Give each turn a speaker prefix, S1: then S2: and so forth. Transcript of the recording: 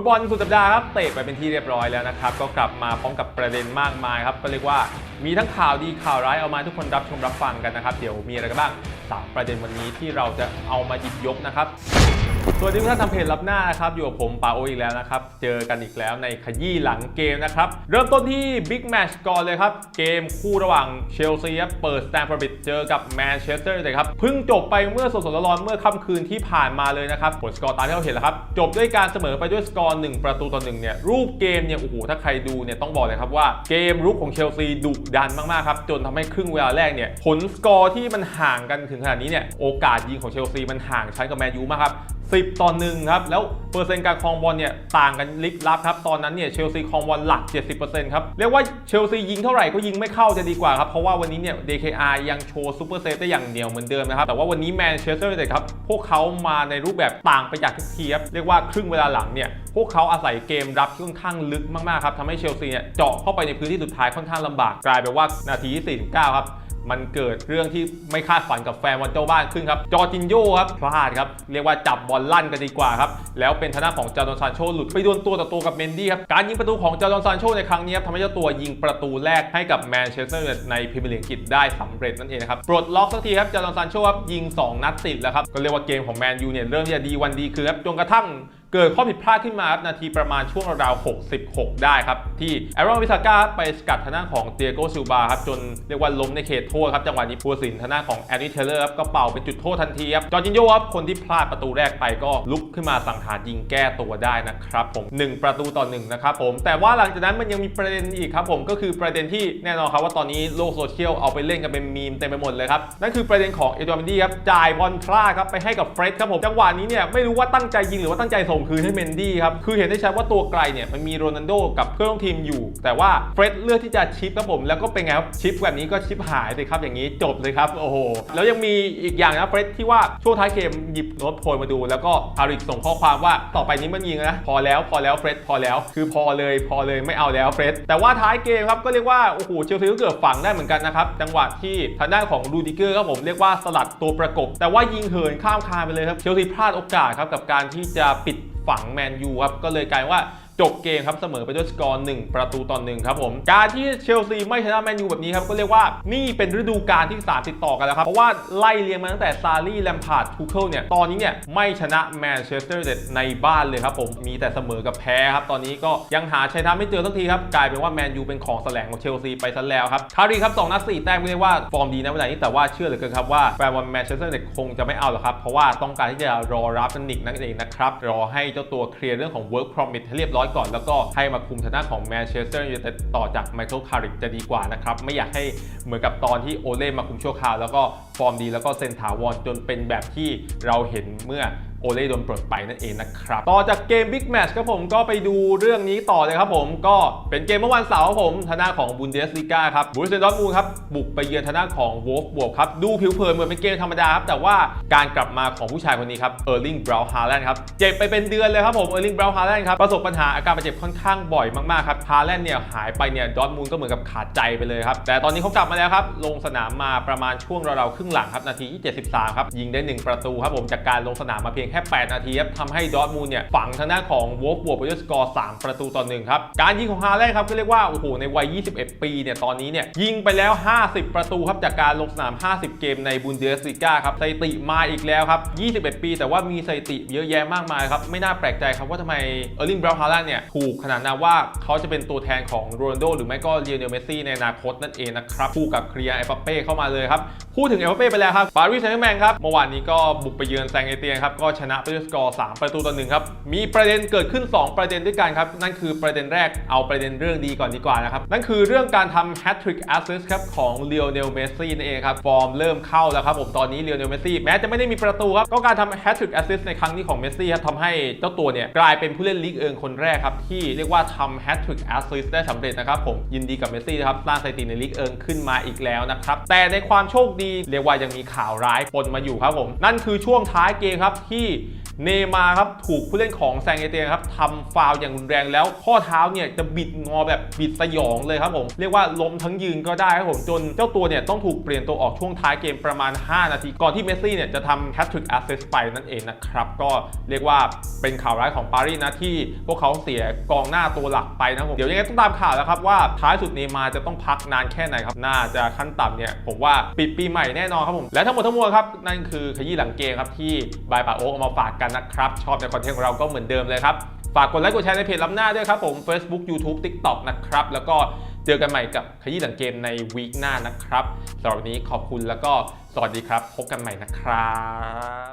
S1: ฟุตบอลสุดสัปดาห์ครับเตะไปเป็นที่เรียบร้อยแล้วนะครับ ก็กลับมาพร้อมกับประเด็นมากมายครับ ก็เรียกว่ามีทั้งข่าวดีข่าวร้ายเอามาทุกคนรับชมรับฟังกันนะครับ เดี๋ยวมีอะไรกันบ้างสามประเด็นวันนี้ที่เราจะเอามาหยิบยกนะครับ สวัสดีท่านทางเพจรับหน้านะครับ อยู่กับผมปาโออีกแล้วนะครับ เจอกันอีกแล้วในขยี้หลังเกมนะครับ เริ่มต้นที่บิ๊กแมชก่อนเลยครับ เกมคู่ระหว่างเชลซีเปิดสแตนฟอร์ดบิดเจอกับแมนเชสเตอร์นเต็ดครับเพิ่งจบไปเมื่อสดๆร้อนๆเมื่อค่ำคืนที่ผ่านมาเลยนะครับ ผลสกอร์ตามที่เราเห็นแล้วครับ จบด้วยการเสมอไปด้วยสกอร์ 1 ประตูต่อหนึ่งเนี่ยรูปเกมเนี่ยโอ้โหถ้าใครดูเนี่ยต้องบอกเลยครับว่าเกมรุกของเชลซีดุดันมากๆครับจนทำให้ครึ่งเวลาแรกเนี่ยผลสกอร์ที่มันห่างกันถึงขนาดนี้เนี่ยโอกาสยิงของเชลซีมันห่างชั้นกับแมนยูมากครับ10 ต่อ1ครับ แล้วเปอร์เซ็นต์การครองบอลเนี่ยต่างกันลิบลับครับ ตอนนั้นเนี่ยเชลซีครองบอลหลัก 70%ครับ เรียกว่าเชลซียิงเท่าไหร่ก็ยิงไม่เข้าจะดีกว่าครับ เพราะว่าวันนี้เนี่ย DKR ยังโชว์ซูเปอร์เซฟได้อย่างเดียวเหมือนเดิมนะครับ แต่ว่าวันนี้แมนเชสเตอร์ยูไนเต็ดครับ พวกเขามาในรูปแบบต่างไปจากทุกทีครับ เรียกว่าครึ่งเวลาหลังเนี่ย พวกเขาอาศัยเกมรับที่ค่อนข้างลึกมากๆครับทำให้เชลซีเนี่ยเจาะเข้าไปในพื้นที่สุดท้ายค่อนข้างลำบากกลายเป็นว่านาทีที่49ครับ มันเกิดเรื่องที่ไม่คาดฝันกับแฟนวันเจ้าบ้านขึ้นครับ จอร์จินโญ่ครับพลาดครับ เรียกว่าจับบอลลั่นกันดีกว่าครับ แล้วเป็นทางด้าของจาร์ดอนซานโชหลุดไปโดนตัวต่อตัวกับเมนดี้ครับ การยิงประตูของจาร์ดอนซานโชในครั้งนี้ครับทำให้เจ้าตัวยิงประตูแรกให้กับแมนเชสเตอร์ในพรีเมียร์ลีกอังกฤษได้สำเร็จนั่นเองครับปลดล็อกสักทีครับจาร์ดอนซานโชครับยิง 2 นัดติดแล้วครับก็เรียกว่าเกมของแมนยูเนี่ยเริ่มจะดีวันดีคือครับจนกระทั่ง เกิดข้อผิดพลาดขึ้นมาครับนาทีประมาณช่วงราวๆ66 ได้ครับ ที่แอรอนวิสาก้าไปสกัดทางด้านของเตียโกซิลบาครับ จนเรียกว่าล้มในเขตโทษครับ จังหวะนี้ผู้ตัดสินทางด้านของแอนนี่เทเลอร์ครับก็เป่าเป็นจุดโทษทันทีครับ จอร์จินโญ่ครับ คนที่พลาดประตูแรกไปก็ลุกขึ้นมาสังหารยิงแก้ตัวได้นะครับผม 1 ประตูต่อ1นะครับผมแต่ว่าหลังจากนั้นมันยังมีประเด็นอีกครับผมก็คือประเด็นที่แน่นอนครับว่าตอนนี้โลกโซเชียลเอาไปเล่นกันเป็นมีมเต็มไปหมดเลยครับนั่นคือประเด็นของเอดวาร์ดเมนดี้ครับจ่ายบอลพลาดครับไปให้กับเฟรดครับผมจังหวะนี้เนี่ยไม่รู้ว่าตั้งใจยิงหรือว่าตั้งใจส่งคืนให้เมนดี้ครับ คือเห็นได้ชัดว่าตัวไกลเนี่ยมันมีโรนัลโดกับเพื่อนร่วมทีมอยู่ แต่ว่าเฟร็ดเลือกที่จะชิปครับผมแล้วก็เป็นไงครับชิปแบบนี้ก็ชิปหายเลยครับอย่างนี้จบเลยครับโอ้โหแล้วยังมีอีกอย่างนะเฟร็ดที่ว่าช่วงท้ายเกมหยิบโน้ตโพยมาดู แล้วก็อาริกส่งข้อความว่าต่อไปนี้มันยิงนะพอแล้วพอแล้วเฟร็ดพอแล้ว คือพอเลยพอเลยไม่เอาแล้วเฟร็ดแต่ว่าท้ายเกมครับก็เรียกว่าโอ้โหเชลซีก็เกือบฝังได้เหมือนกันนะครับจังหวะที่ทางด้านของรูดิเกอร์ครับผมเรียกว่าสลัดตัวประกบ แต่ว่ายิงเหินข้ามคานไปเลยครับเชลซีพลาดโอกาสครับกับการที่จะปิด ฝังแมนยูครับก็เลยกลายว่า จบเกมครับเสมอไปด้วยสกอร์1ประตูต่อหนึ่งครับผม การที่เชลซีไม่ชนะแมนยูแบบนี้ครับก็เรียกว่านี่เป็นฤดูกาลที่3ติดต่อกันแล้วครับ เพราะว่าไล่เรียงมาตั้งแต่ซารีแลมพาร์ดทูเคิลเนี่ยตอนนี้เนี่ยไม่ชนะแมนเชสเตอร์ยูไนเต็ดในบ้านเลยครับผมมีแต่เสมอกับแพ้ครับตอนนี้ก็ยังหาชัยชนะไม่เจอสักทีครับกลายเป็นว่าแมนยูเป็นของแสลงของเชลซีไปซะแล้วครับคารีครับสองนัดสี่แต้มก็เรียกว่าฟอร์มดีนะเวลานี้แต่ว่าเชื่อเหลือเกินครับว่าแฟนบอลแมนเชสเตอร์ยูไนเต็ดคงจะไม่เอาหรอกครับเพราะว่าต้องการที่จะรอรับนันนิกนั่นเองนะครับรอให้เจ้าตัวเคลียร์เรื่องของ work permit ให้เรียบร้อยก่อน แล้วก็ให้มาคุมทางด้านของแมนเชสเตอร์ยูไนเต็ดต่อจากไมเคิลคาริกจะดีกว่านะครับ ไม่อยากให้เหมือนกับตอนที่โอเล่มาคุมชั่วคราวแล้วก็ฟอร์มดีแล้วก็เซนถาวรจนเป็นแบบที่เราเห็นเมื่อ โอเล่โดนปลดไปนั่นเองนะครับ ต่อจากเกมบิ๊กแมชครับผมก็ไปดูเรื่องนี้ต่อเลยครับผม ก็เป็นเกมเมื่อวันเสาร์ครับผมทางด้าของบุนเดสลีกาครับบูเซนดอร์มูลครับบุกไปเยือนทางด้าของวอลฟบวกครับ ดูผิวเผินเหมือนเป็นเกมธรรมดาครับ แต่ว่าการกลับมาของผู้ชายคนนี้ครับเออร์ลิงบราวน์ฮาแลนด์ครับเจ็บไปเป็นเดือนเลยครับผมเออร์ลิงบราวน์ฮาแลนด์ครับประสบปัญหาอาการบาดเจ็บค่อนข้างบ่อยมากๆครับฮาแลนด์เนี่ยหายไปเนี่ยดอร์ทมูลก็เหมือนกับขาดใจไปเลยครับแต่ตอนนี้เขากลับมาแล้วครับลงสนามมาประมาณช่วงราวๆครึ่งหลังครับนาทีที่73ครับยิงได้ 1 ประตูครับผมจากการลงสนามมาเพียงแค่ 8 นาทีครับทำให้ดอร์ทมูลเนี่ยฝังทางด้านของวอลฟบวกไปด้วยสกอร์ 3 ประตูต่อหนึ่งครับ การยิงของฮาแลนด์ครับก็เรียกว่า โอ้โห ในวัย 21 ปีเนี่ยตอนนี้เนี่ยยิงไปแล้ว 50 ประตูครับจากการลงสนาม 50 เกมในบุนเดสลีกาครับสถิติมาอีกแล้วครับ 21 ปี แต่ว่ามีสถิติเยอะแยะมากมายครับไม่น่าแปลกใจครับว่าทำไมเออร์ลิงบราวน์ฮาแลนด์เนี่ยถูกขนาดนั้นว่าเขาจะเป็นตัวแทนของโรนัลโดหรือไม่ก็เลียเนลเมสซี่ในอนาคตนั่นเองนะครับคู่กับเคลียร์ไอปเป้เข้ามาเลยครับพูดถึงเอปเป้ไปแล้วครับปารีสแซงต์แมงครับเมื่อวานนี้ก็บุกไปเยือนแซงเอเตียนครับก็ชนะไปด้วยสกอร์ 3 ประตูต่อหนึ่งครับ มีประเด็นเกิดขึ้น 2 ประเด็นด้วยกันครับ นั่นคือประเด็นแรกเอาประเด็นเรื่องดีก่อนดีกว่านะครับ นั่นคือเรื่องการทำแฮตทริกแอสซิสครับของเลียวเนลเมสซี่นั่นเองครับ ฟอร์มเริ่มเข้าแล้วครับผมตอนนี้เลียวเนลเมสซี่แม้จะไม่ได้มีประตูครับก็การทำแฮตทริกแอสซิสในครั้งนี้ของเมสซี่ครับทำให้เจ้าตัวเนี่ยกลายเป็นผู้เล่นลีกเอิงคนแรกครับที่เรียกว่าทำแฮตทริกแอสซิสได้สำเร็จนะครับผมยินดีกับเมสซี่นะครับสร้างสถิติในลีกเอิงขึ้นมาอีกแล้วนะครับแต่ในความโชคดีเรียกว่ายังมีข่าวร้ายปนมาอยู่ครับผมนั่นคือช่วงท้ายเกมครับที่ aqui เนมาครับถูกผู้เล่นของแซงเอเตียครับทำฟาวอย่างรุนแรงแล้ว ข้อเท้าเนี่ยจะบิดงอแบบบิดสยองเลยครับผม เรียกว่าล้มทั้งยืนก็ได้ครับผมจนเจ้าตัวเนี่ยต้องถูกเปลี่ยนตัวออกช่วงท้ายเกมประมาณ 5 นาที ก่อนที่เมสซี่เนี่ยจะทำแฮตทริกแอสเซสไปนั่นเองนะครับ ก็เรียกว่าเป็นข่าวร้ายของปารีสนะที่พวกเขาเสียกองหน้าตัวหลักไปนะครับผมเดี๋ยวยังไงต้องตามข่าวแล้วครับว่าท้ายสุดเนมาจะต้องพักนานแค่ไหนครับน่าจะขั้นต่ำเนี่ยผมว่าปิดปีใหม่แน่นอนครับผมและทั้งหมดทั้งมวลครับนั่นคือขยี้หลังเกมครับที่บายปาโอ๊กเอามาฝากกันนะครับ ชอบในคอนเทนต์ของเราก็เหมือนเดิมเลยครับ ฝากกดไลค์กดแชร์ในเพจล้ำหน้าด้วยครับผม Facebook YouTube TikTok นะครับ แล้วก็เจอกันใหม่กับขยี้หลังเกมในวีคหน้านะครับสำหรับวันนี้ขอบคุณแล้วก็สวัสดีครับ พบกันใหม่นะครับ